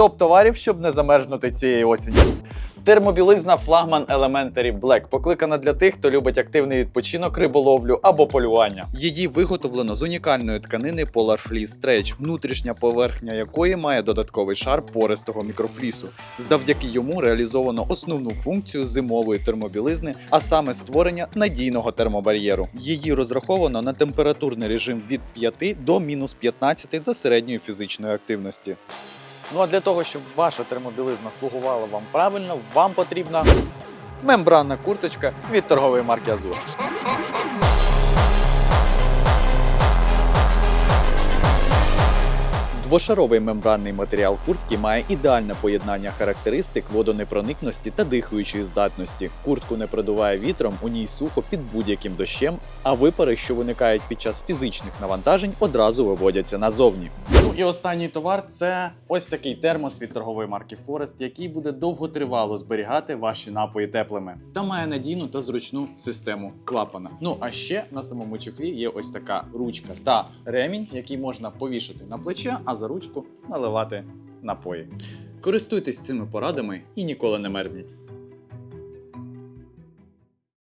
Топ товарів, щоб не замерзнути цієї осені. Термобілизна флагман Elementary Black покликана для тих, хто любить активний відпочинок, риболовлю або полювання. Її виготовлено з унікальної тканини Polar Fleece Stretch, внутрішня поверхня якої має додатковий шар пористого мікрофлісу. Завдяки йому реалізовано основну функцію зимової термобілизни, а саме створення надійного термобар'єру. Її розраховано на температурний режим від 5 до мінус 15 за середньої фізичної активності. Ну а для того, щоб ваша термобілизна слугувала вам правильно, вам потрібна мембранна курточка від торгової марки Азур. Двошаровий мембранний матеріал куртки має ідеальне поєднання характеристик водонепроникності та дихаючої здатності. Куртку не продуває вітром, у ній сухо під будь-яким дощем, а випари, що виникають під час фізичних навантажень, одразу виводяться назовні. Ну і останній товар це ось такий термос від торгової марки Forest, який буде довготривало зберігати ваші напої теплими та має надійну та зручну систему клапана. Ну а ще на самому чехлі є ось така ручка та ремінь, який можна повішати на плече, а за ручку наливати напої. Користуйтесь цими порадами і ніколи не мерзніть.